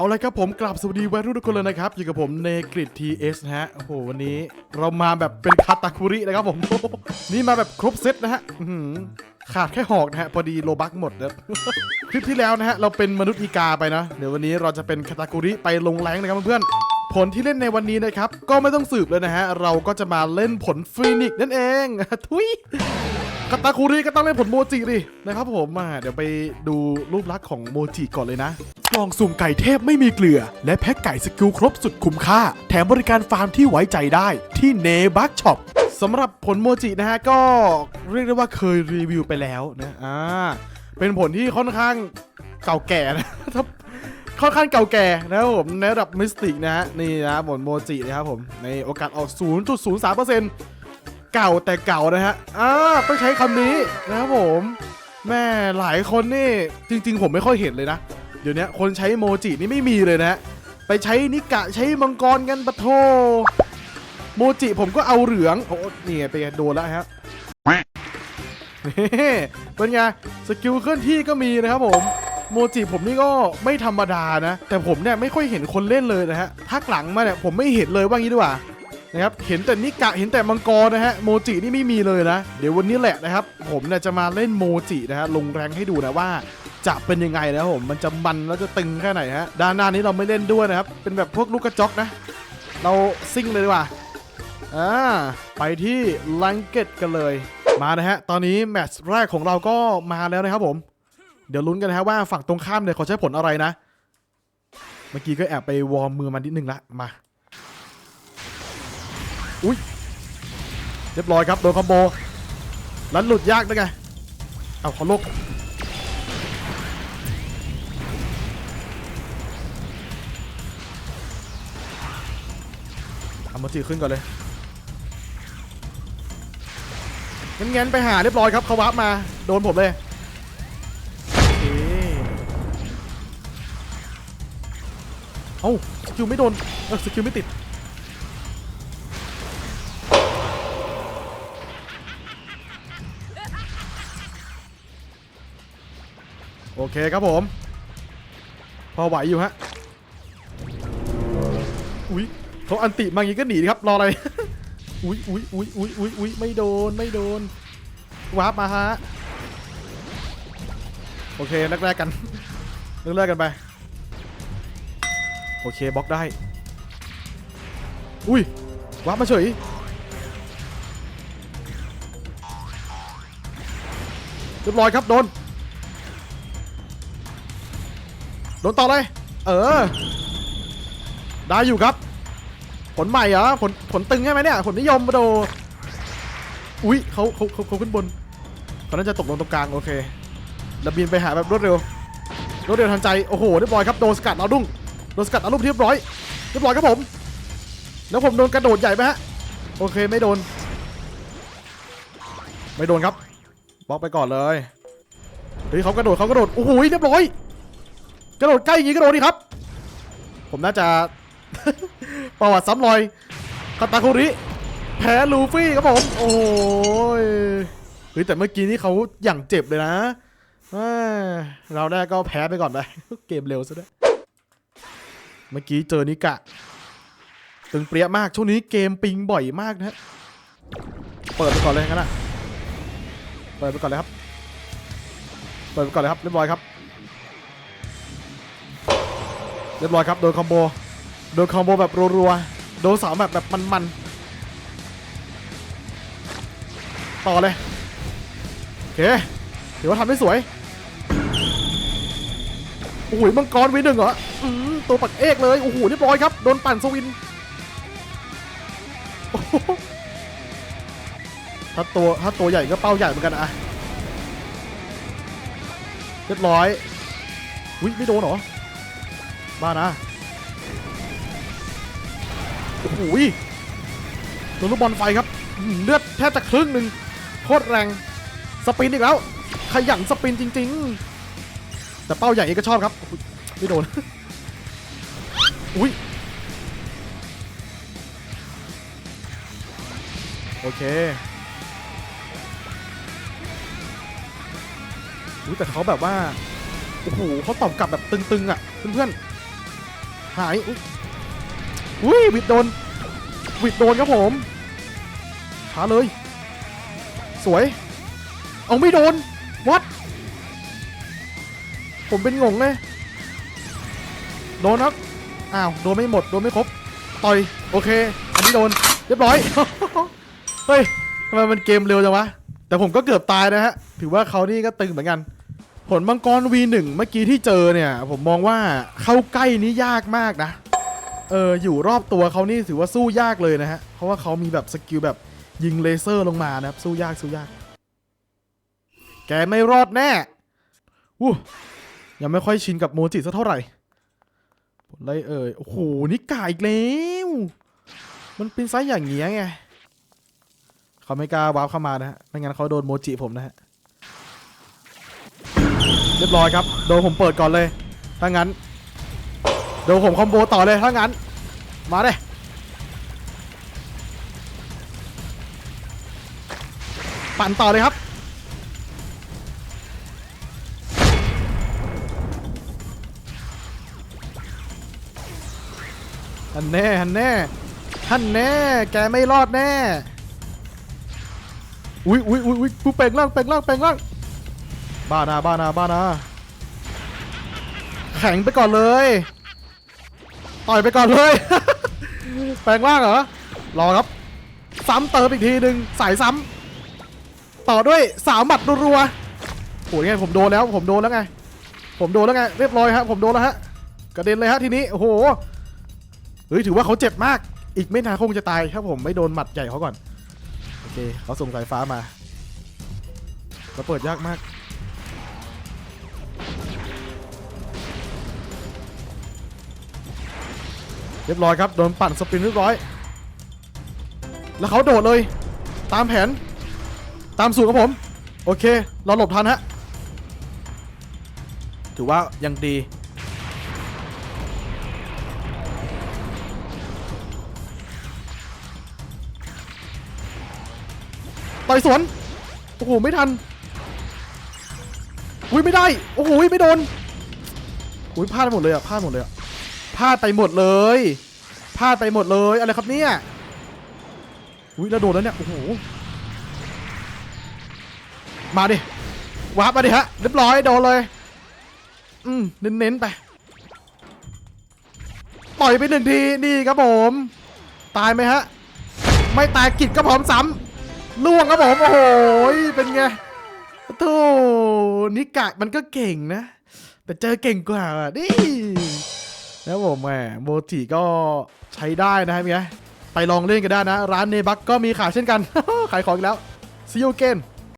เอาละครับผมกลับสวัสดีวัยรุ่นทุกคนเลยนะครับอยู่กับผมเนกริดทีเอสนะฮะโอ้โหวันนี้เรามาแบบเป็นคาตาคุรินะครับผม นี่มาแบบครบเซตนะฮะอื้อหือขาดแค่หอกนะฮะพอดีโลบักหมดนะครับคลิปที่แล้วนะฮะเราเป็นมนุษย์อีกาไปนะเดี๋ยววันนี้เราจะเป็นคาตาคุริไปลงแรงนะครับเพื่อนๆผลที่เล่นในวันนี้นะครับก็ไม่ต้องสืบเลยนะฮะเราก็จะมาเล่นผลฟีนิกซ์นั่นเอง ทุย คาตาคุริก็ต้องเล่นผลโมจิดินะครับผมมาเดี๋ยวไปดูรูปลักษณ์ของโมจิก่อนเลยนะกล่องสุ่มไก่เทพไม่มีเกลือ และแพ็คไก่สกิลครบสุดคุ้มค่า แถมบริการฟาร์มที่ไว้ใจได้ที่เนบักช็อปสำหรับผลโมจินะฮะก็เรียกได้ว่าเคยรีวิวไปแล้วนะอ่าเป็นผลที่ค่อนข้างเก่าแก่นะถ้าค่อนข้างเก่าแก่นะครับผมในระดับมิสติกนะฮะนี่นะผลโมจินะครับผมในโอกาสออก 0.03% เก่าแต่เก่านะฮะอ่าต้องใช้คำนี้นะครับผม แม่หลายคนนี่จริง ๆ ผมไม่ค่อยเห็นเลยนะ เดี๋ยวนี้คนใช้โมจินี่ไม่มีเลยนะฮะไปใช้นิกะใช้มังกรกันปะโทโมจิผมก็เอาเหลืองโอ้นี่ไงเป็นไงโดนแล้วฮะนี่เป็นไงสกิลเคลื่อนที่ก็มีนะครับผมโมจิผมนี่ก็ไม่ธรรมดานะ แต่ผมเนี่ยไม่ค่อยเห็นคนเล่นเลยนะฮะพักหลังมาเนี่ยผมไม่เห็นเลยว่างี้ดีกว่า นะครับเห็นแต่นิกะเห็นแต่มังกรนะฮะโมจินี่ไม่มีเลยนะ เดี๋ยววันนี้แหละนะครับ ผมเนี่ยจะมาเล่นโมจินะฮะลงแรงให้ดูนะว่าจะเป็นยังไงนะครับผมมันจะมันแล้วจะตึงแค่ไหนฮะด้านหน้านี้เราไม่เล่นด้วยนะครับ เป็นแบบพวกลูกกระจอกนะ เราซิ่งเลยดีกว่าอ่าไปที่ลังเกตกันเลยมานะฮะตอนนี้แมตช์แรกของเราก็มาแล้วนะครับผม เดี๋ยวลุ้นกันนะฮะว่าฝั่งตรงข้ามเนี่ยเขาใช้ผลอะไรนะ เมื่อกี้ก็แอบไปวอร์มมือมันนิดนึงละมา อุ้ยเรียบร้อยครับโดนคอมโบลันหลุดยากด้ไงเอาขอโลกเอามาจีขึ้นก่อนเลยงั้นๆไปหาเรียบร้อยครับเขาวับมาโดนผมเลยเคเอ้าสกิลไม่โดนเออสกิลไม่ติด โอเคครับผม พอไหวอยู่ฮะ อุ๊ยเขาอันติมาอย่างงี้ก็หนีครับรออะไร อุ๊ยอุ๊ยอุ๊ยอุ๊ยอุ๊ยอุ๊ยไม่โดนไม่โดนวาร์ปมาฮะ โอเคแรกๆกันแรกๆกันไป โอเคบล็อกได้ อุ้ยวาร์ปมาเฉยเรียบร้อยครับโดน โดนต่อเลย เออ ได้อยู่ครับ ผลใหม่เหรอ ผลผลตึงใช่ไหมเนี่ย ผลนิยมมาโด อุ๊ยเขาเขาเขาเขาขึ้นบนตอนนั้นจะตกลงตรงกลาง โอเคแล้วบินไปหาแบบรวดเร็ว รวดเร็วทันใจ โอ้โห เรียบร้อยครับ โดนสกัดเอาดุ้ง โดนสกัดเอาลูกเรียบร้อย เรียบร้อยครับผม แล้วผมโดนกระโดดใหญ่ไหมฮะ โอเค ไม่โดน ไม่โดนครับ บล็อกไปก่อนเลย เฮ้ยเขากระโดดเขากระโดด โอ้โห เรียบร้อย กระโดดใกล้อย่างี้กระโดดดิครับ ผมน่าจะ ประวัติซ้ำรอยคาตาคุริแพ้ลูฟี่ครับผม โอ้ยเฮ้ยแต่เมื่อกี้นี่เขาอย่างเจ็บเลยนะเราได้ก็แพ้ไปก่อนไป เกมเร็วซะด้วย เมื่อกี้เจอนิกะ ตึงเปรี้ยมาก ช่วงนี้เกมปิงบ่อยมากนะฮะ เปิดไปก่อนเลยงั้นนะเปิดไปก่อนเลยครับ เปิดไปก่อนเลยครับ เรียบร้อยครับ เรียบร้อยครับโดนคอมโบโดนคอมโบแบบรัวๆโดนสาวแบบแบบมันๆต่อเลยโอเคถือว่าทำได้สวยโอ้โหมังกรวีหนึ่งเหรออืมตัวปักเอกเลยโอ้โหเรียบร้อยครับโดนปั่นสวินถ้าตัวถ้าตัวใหญ่ก็เป้าใหญ่เหมือนกันอะเรียบร้อยอุ้ยไม่โดนเหรอ บ้านะโอ้โหยโดนลูกบอลไฟครับเลือดแทบจะครึ่งหนึ่งโคตรแรงสปินอีกแล้ว ขยันสปินจริง ๆ แต่เป้าใหญ่เองก็ชอบครับไม่โดนอุ้ยโอเคอุ้ยแต่เขาแบบว่าโอ้โหเขาตอบกลับแบบตึงๆอะเพื่อนๆ หายอุ๊ยอุ้ยวิดโดนวิดโดนครับผมช้าเลย สวย เอาไม่โดนวัดผมเป็นงงเลยโดนครับอ้าวโดนไม่หมดโดนไม่ครบต่อยโอเค อันนี้โดนเรียบร้อยเฮ้ยทำไมมันเกมเร็วจังวะแต่ผมก็เกือบตายนะฮะ ถือว่าเขานี่ก็ตึงเหมือนกัน ผลมังกร V1 เมื่อกี้ที่เจอเนี่ย ผมมองว่าเข้าใกล้นี้ยากมากนะ เอออยู่รอบตัวเขานี่ถือว่าสู้ยากเลยนะฮะ เพราะว่าเขามีแบบสกิลแบบยิงเลเซอร์ลงมานะครับ สู้ยากสู้ยาก แกไม่รอดแน่อู้ยังไม่ค่อยชินกับโมจิสักเท่าไหร่ผลไรเอ่ย โอ้โหนี่กาอีกแล้ว มันเป็นไซส์อย่างเงี้ยไง เขาไม่กล้าวาร์ปเข้ามานะฮะ ไม่งั้นเขาโดนโมจิผมนะฮะ เรียบร้อยครับ โดนผมเปิดก่อนเลย ถ้างั้น โดนผมคอมโบต่อเลย ถ้างั้น มาเลยปั่นต่อเลยครับ ฮันแน่ ฮันแน่ ฮันแน่ แกไม่รอดแน่ อุ้ยอุ้ยอุ้ยอุ้ยกูเป่งล่างเป่งล่างเป่งล่าง บ้านาบ้านาบ้านาแข็งไปก่อนเลยต่อยไปก่อนเลย แปลงร่างเหรอรอครับ ซ้ำเติมอีกทีหนึ่งสายซ้ำต่อด้วยสาวหมัดรัวๆโอ้ยไงผมโดนแล้ว ผมโดนแล้วไง ผมโดนแล้วไงเรียบร้อยครับผมโดนแล้วฮะกระเด็นเลยฮะทีนี้โอ้โหเฮ้ยถือว่าเขาเจ็บมาก อีกไม่นานคงจะตายถ้าผมไม่โดนหมัดใหญ่เขาก่อนโอเคเขาส่งสายฟ้ามาเราเปิดยากมาก เรียบร้อยครับโดนปั่นสปรินเรียบร้อย แล้วเขาโดดเลย ตามแผน ตามสูตรของผม โอเค เราหลบทันฮะ ถือว่ายังดี ต่อยสวน โอ้โห ไม่ทัน อุ้ยไม่ได้ โอ้โห ไม่โดน อุ้ยพลาดหมดเลยอะพลาดหมดเลยอะ พลาดไปหมดเลยพลาดไปหมดเลยอะไรครับเนี่ยอุ้ยแล้วโดนแล้วเนี่ยโอ้โหมาดิวาร์ปมาดิฮะเรียบร้อยโดนเลย อืมเน้นๆไปต่อยไปหนึ่งทีนี่ครับผม ตายไหมฮะ ไม่ตายกิดก็พร้อมซ้ำล่วงครับผมโอ้โหเป็นไงโธ่นิกะมันก็เก่งนะ แต่เจอเก่งกว่านี่ แล้วผมแหมโมจิก็ใช้ได้นะครับเนี้ยไปลองเล่นกันได้นะ ร้านเนบักก็มีขายเช่นกัน ขายของอีกแล้วซีโอเกน